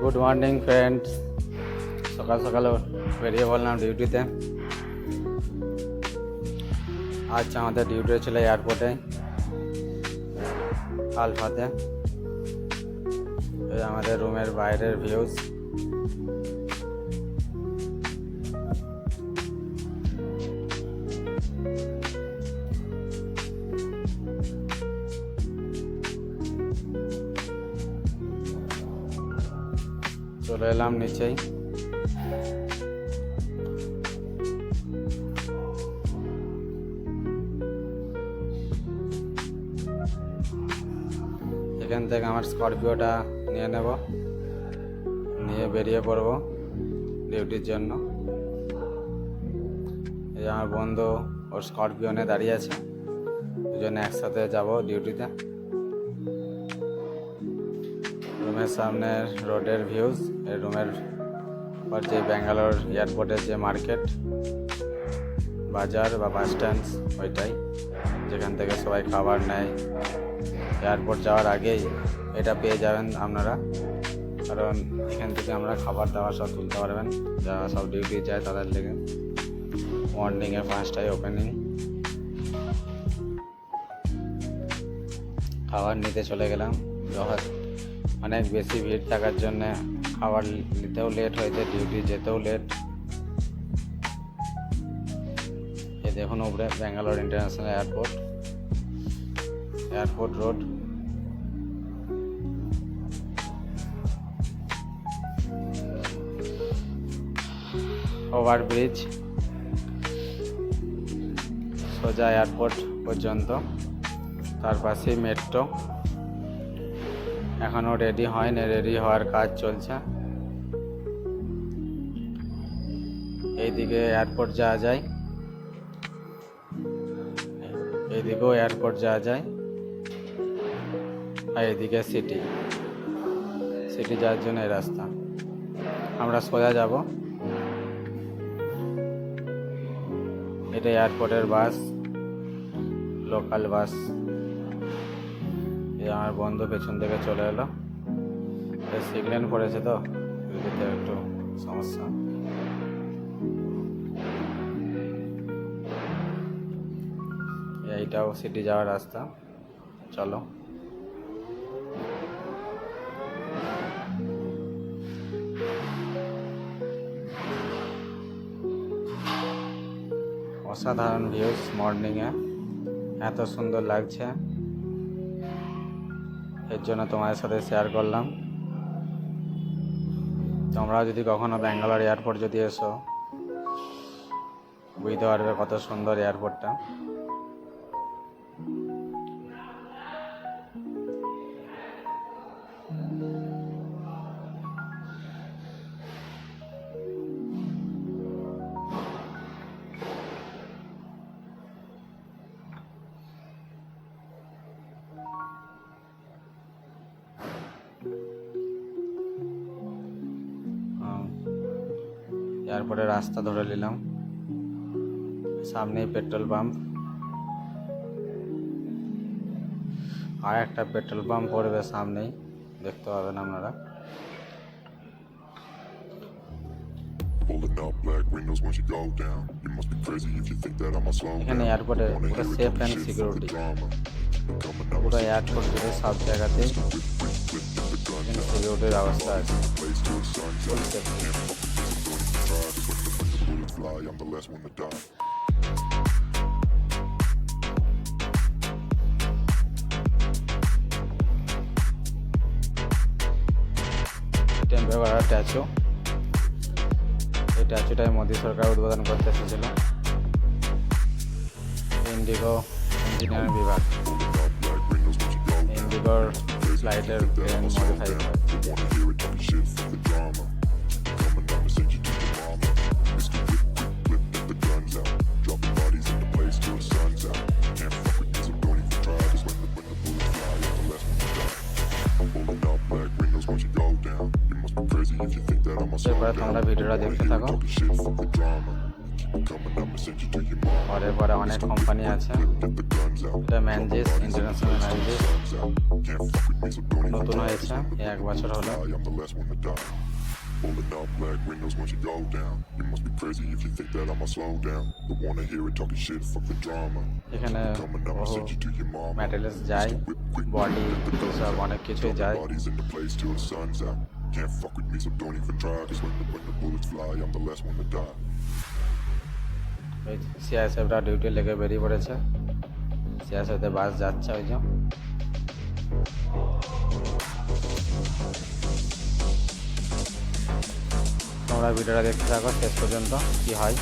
Good morning friends সকাল সকাল বেরিয়ে বললাম ডিউটিতে আজ আমাদের ডিউটি ছিল এয়ারপোর্টে আলফাতে। আমাদের রুমের বাইরের ভিউজ চলে এলাম নিচেই। এখান থেকে আমার স্করপিওটা নিয়ে নেব। নিয়ে বেরিয়ে পড়ব ডিউটির জন্য। এই আমার বন্ধু ওর স্করপিও নিয়ে দাঁড়িয়ে আছে। দুজনে একসাথে যাব ডিউটিতে। রুমের সামনে রোডের ভিউজ এই রুমের পর যে ব্যাঙ্গালোর এয়ারপোর্টের যে মার্কেট বাজার বা বাস স্ট্যান্ড ওইটাই। যেখান থেকে সবাই খাবার নেয়। এয়ারপোর্ট যাওয়ার আগেই এটা পেয়ে যাবেন আপনারা। কারণ এখান থেকে আমরা খাবার দাবার সব তুলতে পারবেন। যারা সব ডিউটি যায় তাদের লেগে। মর্নিংয়ে পাঁচটায় ওপেনিং খাবার নিতে চলে গেলাম। অনেক বেশি ভিড় থাকার জন্য খাবার নিতেও লেট হয়েছে ডিউটি যেতেও লেট এই দেখুন উপরে Bangalore international airport airport road over bridge সোজা এয়ারপোর্ট পর্যন্ত, তার পাশেই মেট্রো এখনও রেডি হয়নি রেডি হওয়ার কাজ চলছে। এইদিকে এয়ারপোর্ট যাওয়া যায়। এইদিকেও এয়ারপোর্ট যাওয়া যায়। আর এদিকে সিটি সিটি যাওয়ার জন্য এই রাস্তা। আমরা সোজা যাব। এটা এয়ারপোর্টের বাস লোকাল বাস এই আমার বন্ধু পেছন থেকে চলে এলো। সিগন্যাল পড়েছে তো একটু সমস্যা। এইটাও সিটি যাওয়ার রাস্তা। চলো। অসাধারণ ভিউজ মর্নিংয়ে এত সুন্দর লাগছে। এর জন্য তোমাদের সাথে শেয়ার করলাম। তোমরাও যদি কখনো ব্যাঙ্গালোর এয়ারপোর্ট যদি এসো, বুঝতে পারবে কত সুন্দর এয়ারপোর্টটা এয়ারপোর্টের রাস্তা ধরে নিলাম সামনেই পেট্রোল পাম্প আর একটা পেট্রোল পাম্প পড়বে সামনেই দেখতে পাবেন আপনারা এখানে. এয়ারপোর্টে পুরো সেফ অ্যান্ড সিকিউরিটি পুরো এয়ারপোর্ট জুড়ে সব জায়গাতেই এখানে সিকিউরিটির ব্যবস্থা আছে fly, I'm the last one to die. টেম্পেগড়ার ট্যাচু এই ট্যাচুটাই মোদী সরকার উদ্বোধন করতে এসেছিল ইন্ডিগো ইঞ্জিনিয়ারিং বিভাগ Pulling up black windows once you go down. ইন্ডিগোর ফ্লাইটের plane modify you to your mama. পরে পরে অনেক কোম্পানি আছে the out. এটা Menzies international Menzies out. So নতুন হয়েছে এক বছর হলো the. Pulling up black windows once you go down. You must be crazy if you think that I'ma slow down. Don't wanna hear it talking shit, fuck the drama. এখানে Coming up and বহু send you to your mama. Materials যায় body সব অনেক কিছুই যায় Can't fuck with me, so don't even try. Cause when the, when the bullets fly, I'm the last one to die. সিআইএসএফরা duty লেগে বেরিয়ে পড়েছে সিআইএসএফতে বাস যাচ্ছে ওই যে তোমরা ভিডিওটা দেখতে থাকো শেষ পর্যন্ত কি হয়